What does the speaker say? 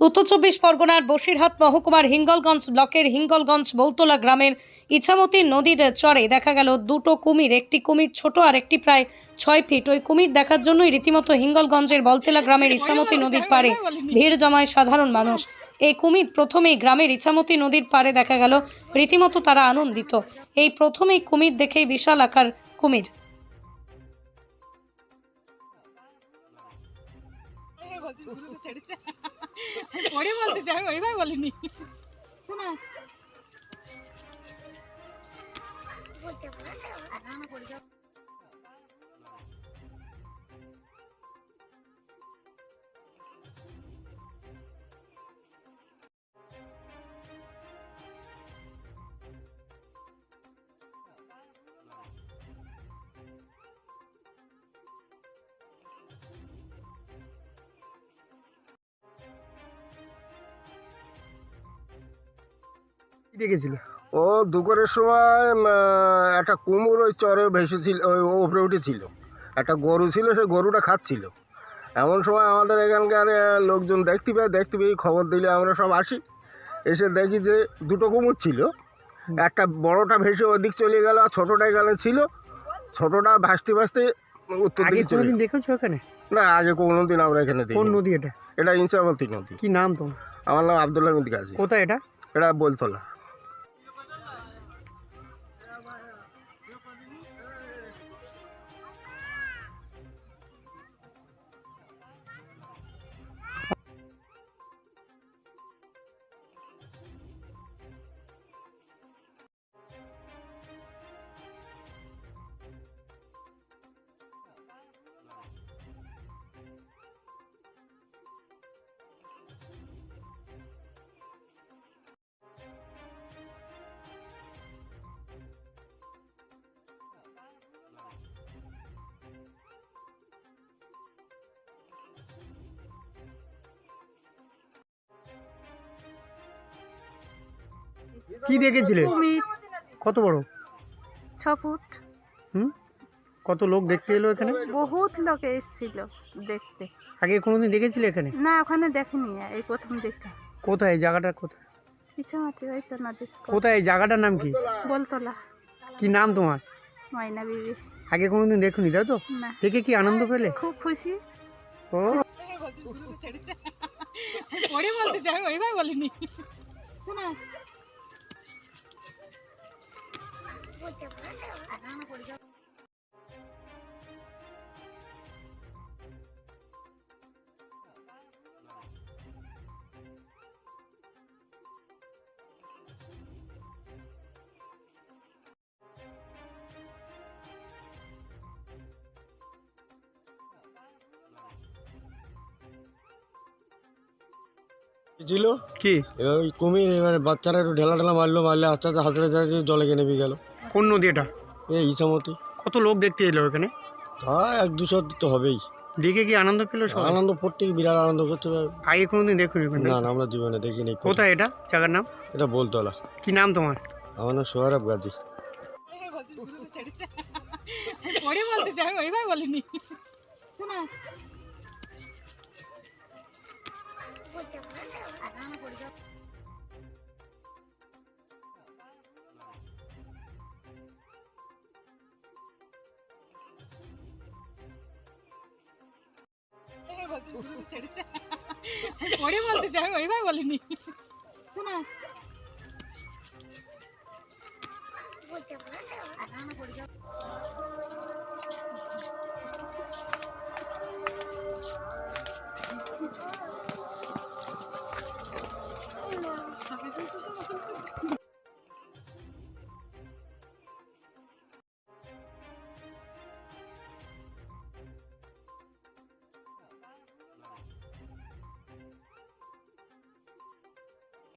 উত্তর চব্বিশ পরগনার বসিরহাট মহকুমার হিঙ্গলগঞ্জ ব্লকের হিঙ্গলগঞ্জ বৌতলা গ্রামের ইছামতি নদীর চরে দেখা গেল দুটো কুমির। একটি কুমির ছোট আর একটি প্রায় ছয় ফিট। ওই কুমির দেখার জন্যই রীতিমতো হিঙ্গলগঞ্জের বলতেলা গ্রামের ইছামতি নদীর পাড়ে ভিড় জমায় সাধারণ মানুষ। এই কুমির প্রথমেই গ্রামের ইছামতি নদীর পাড়ে দেখা গেল। রীতিমতো তারা আনন্দিত। এই প্রথমেই কুমির দেখেই বিশাল আকার কুমির। পড়ে বলতে চাই ওইভাবে বলিনি। শোনা দেখেছিল? ও দুপুরের সময় একটা কুমড়ো ওই চরে ভেসেছিল ওই ওপরে উঠেছিল। একটা গরু ছিল সেই গরুটা খাচ্ছিল। এমন সময় আমাদের এখানকার লোকজন দেখতে পায় দেখতে পেয়ে খবর দিলে আমরা সব আসি। এসে দেখি যে দুটো কুমুর ছিল। একটা বড়টা ভেসে ওদিক চলে গেল আর ছোটোটা এখানে ছিল। ছোটোটা ভাসতে ভাসতে উত্তর দিকে চলে দেখেছ এখানে? না আগে কোনো দিন আমরা এখানে দেখি কোন নদী এটা? এটা ইনসামতি নদী। কি নাম তোমার? আমার নাম আবদুল্লাহ মিদ গাজী। কোথায় এটা? এটা বলতলা। কি দেখেছিলে কুমির। কত বড়? ছ ফুট। হুম? কত লোক দেখতে এলো এখানে? বহুত লোক এসেছিল দেখতে। আগে কোনোদিন দেখেছিলে এখানে? না ওখানে দেখিনি এই প্রথম দেখলাম। কোথায়? এই জায়গাটা কোথায়? ইচ্ছামতি ওই তো নদীর কোথায়? এই জায়গাটার নাম কি? বলতলা। কি নাম তোমার? ময়না বিবি। আগে কোনোদিন দেখুনি তাই তো? না। দেখে কি আনন্দ পেলে? খুব খুশি। ও। পড়ে বলতে চাই ওইভাবে বলিনি। শোনা ছিল কি? এবার কুমির এবারে বাচ্চারা একটু ঢেলা ঢেলা মারলো মারলে আস্তে আস্তে হাতে জলে কেনে গেল। কোন নদী এটা? এই ইসামতি কত লোক দেখতে এলো এখানে? তা এক দুশো তো হবেই। দেখে কি আনন্দ পেল সবাই? আনন্দ প্রত্যেক বিরাট আনন্দ করতে পারবে। আগে কোনোদিন দেখুনি এখানে? না না আমরা জীবনে দেখিনি। কোথায় এটা? জায়গার নাম? এটা বলতলা। কি নাম তোমার? আমার নাম সোহারাব গাজী। বলতে চাই ওইভাবে বলিনি। শোনা পড়ে বলতে চাই ওইভাবে বলিনি। শোনা।